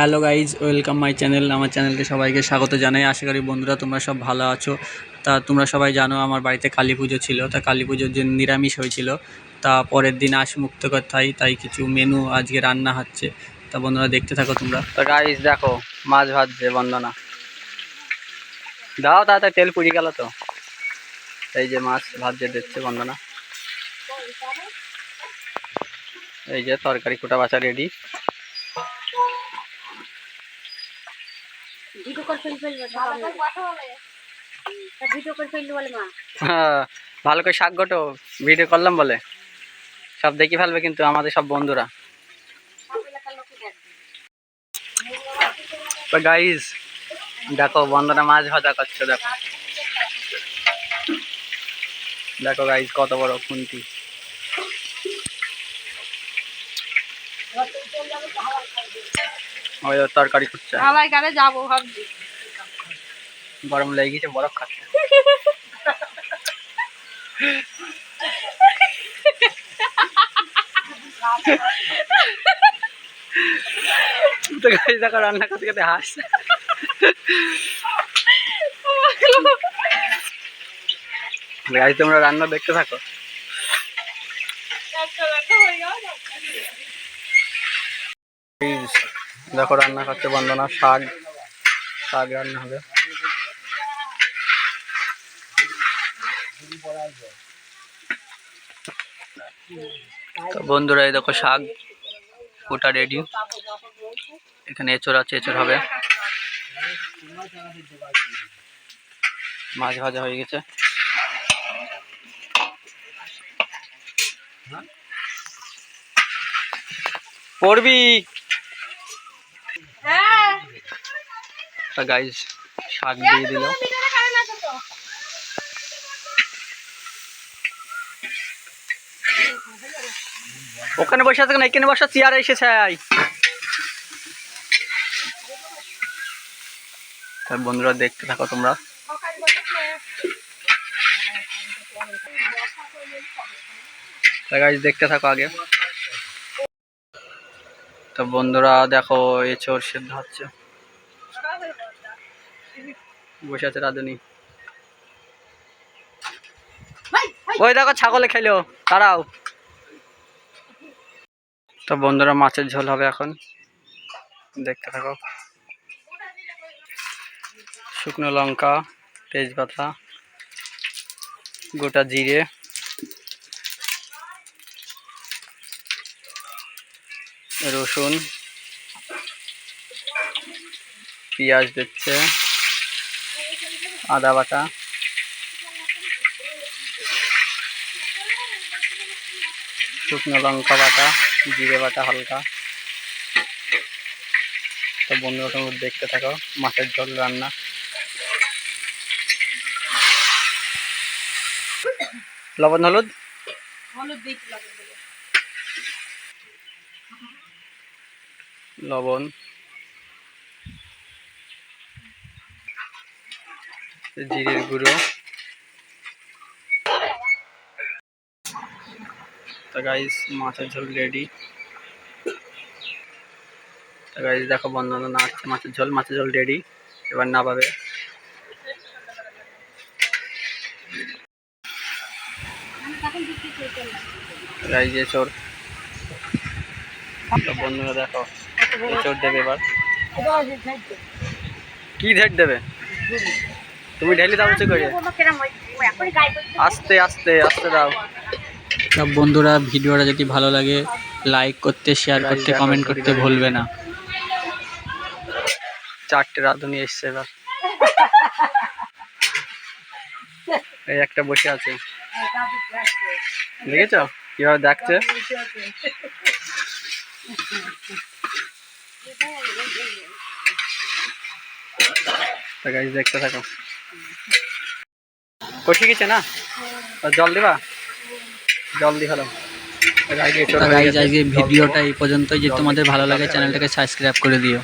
Hello guys, welcome my channel. আমার চ্যানেলকে সবাইকে স্বাগত জানাই। আশা করি বন্ধুরা তোমরা সব ভালো আছো। তা তোমরা সবাই জানো আমার বাড়িতে কালী পুজো ছিল। তা কালী পুজোর দিন নিরামিষ হয়েছিল। তা পরের দিন আস মুক্ত কথাই তাই কিছু মেনু আজকে রান্না হচ্ছে। তা বন্ধুরা দেখতে থাকো তোমরা। গাইজ, দেখো, মাছ ভাজছে, বন্দনা। দাও, তাড়াতাড়ি তেল পুড়ি গেল তো। এই যে মাছ ভাজছে দিচ্ছে বন্দনা। এই যে তরকারি কোটা বাছা রেডি। ভালো। করে শাক গোটো ভিডিও করলাম বলে। সব দেখি ফেলবে কিন্তু আমাদের সব বন্ধুরা। গাইজ দেখো বন্ধুরা মাছ ভাজা করছে দেখো। দেখো গাইজ কত বড় খুন্তি। ওই তরকারি খুঁজছে। সবাই কারে যাব ভাবছি। গরম লেগে গেছে, বরফ খাচ্ছে। তো দেখো, রান্না করতে করতে হাসছে। গাইজ তোমরা রান্না দেখতে থাকো। দেখো, রান্না করতে বন্দনা শাক শাক রান্না হবে। তো বন্ধুরা এই দেখো শাক ওটা রেডি এখানে এঁচড় আছে এঁচড় হবে। মাছ ভাজা হয়ে গেছে। পড়বি? গাইজ শাক দিয়ে দিল। ওখানে বসে আছে কেন? এখানে বসা চেয়ারে এসেছে। আই বন্ধুরা, দেখতে থাকো তোমরা। দেখতে থাকো আগে। তো বন্ধুরা, দেখো এচোর সিদ্ধ হচ্ছে। বসে আছে রাধুনি। ওই দেখো, ছাগলে খেলো। তারাও তো বন্ধুরা মাছের ঝোল হবে এখন। দেখতে থাকো। শুকনো লঙ্কা, তেজপাতা, গোটা জিরে। রসুন। পেঁয়াজ দিচ্ছে। আদা বাটা। শুকনো লঙ্কা বাটা জিরে বাটা হালকা। তো বন্ধুরা তোমরা দেখতে থাকো মাছের ঝোল রান্না। লবণ হলুদ। লবণ। জিরের গুঁড়ো। গাইস মাছের ঝোল রেডি দেখো বন্ধনা নাচছে মাছের ঝোল মাছের ঝোল রেডি এবার না পাবে দেখো দেবে এবার। কি দেবে? তুমি দাও করে। আস্তে আস্তে আস্তে দাও। সব বন্ধুরা ভিডিওটা যদি ভালো লাগে লাইক করতে শেয়ার করতে কমেন্ট করতে ভুলবে না। চারটে রাঁধুনি এসছে এবার। এই একটা বসে আছে। দেখেছ? কীভাবে দেখছে? দেখতে থাকো। কষি গেছে না? আর জল দিবা? জল দি হলো। আজকে ভিডিওটা এই পর্যন্তই। যে তোমাদের ভালো লাগে চ্যানেলটাকে সাবস্ক্রাইব করে দিও।